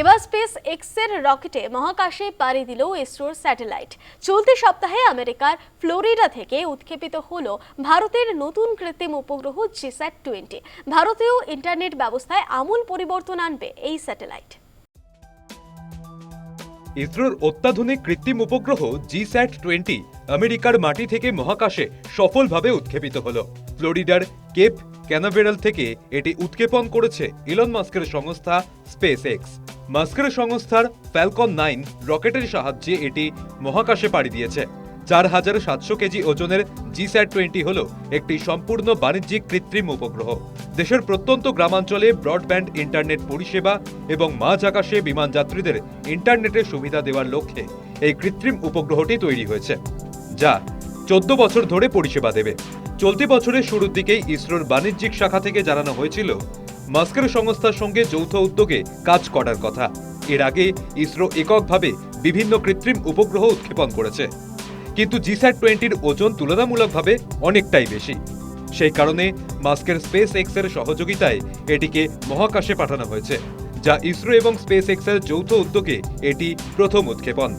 এবার স্পেস এক্সের রকেটে মহাকাশে পাড়ি দিল ইসরোর স্যাটেলাইট। চলতি সপ্তাহে আমেরিকার ফ্লোরিডা থেকে উৎক্ষেপিত হলো ভারতের নতুন কৃত্রিম উপগ্রহ জিস্যাট টোয়েন্টি। ভারতীয় ইন্টারনেট ব্যবস্থায় আমূল পরিবর্তন আনবে এই স্যাটেলাইট। ইসরোর অত্যাধুনিক কৃত্রিম উপগ্রহ জি স্যাট টোয়েন্টি আমেরিকার মাটি থেকে মহাকাশে সফলভাবে উৎক্ষেপিত হল। ফ্লোরিডার কেপ ক্যানাভেরাল থেকে এটি উৎক্ষেপণ করেছে ইলন মাস্কের সংস্থা স্পেস এক্স মাস্কের সংস্থার ফ্যালকন নাইন রকেটের সাহায্যে এটি মহাকাশে পাড়ি দিয়েছে। চার হাজার সাতশো কেজি ওজনের জি স্যাট টোয়েন্টি হল একটি সম্পূর্ণ বাণিজ্যিক কৃত্রিম উপগ্রহ। দেশের প্রত্যন্ত গ্রামাঞ্চলে ব্রডব্যান্ড ইন্টারনেট পরিষেবা এবং মাঝ আকাশে বিমান যাত্রীদের ইন্টারনেটের সুবিধা দেওয়ার লক্ষ্যে এই কৃত্রিম উপগ্রহটি তৈরি হয়েছে, যা চোদ্দ বছর ধরে পরিষেবা দেবে। চলতি বছরের শুরুর দিকেই ইসরোর বাণিজ্যিক শাখা থেকে জানানো হয়েছিল মাস্কের সংস্থার সঙ্গে যৌথ উদ্যোগে কাজ করার কথা। এর আগে ইসরো এককভাবে বিভিন্ন কৃত্রিম উপগ্রহ উৎক্ষেপণ করেছে। কিন্তু জিস্যাট টোয়েন্টির ওজন তুলনামূলকভাবে অনেকটাই বেশি। সেই কারণে মাস্কের স্পেস এক্সের সহযোগিতায় এটিকে মহাকাশে পাঠানো হয়েছে, যা ইসরো এবং স্পেস এক্সের যৌথ উদ্যোগে এটি প্রথম উৎক্ষেপণ।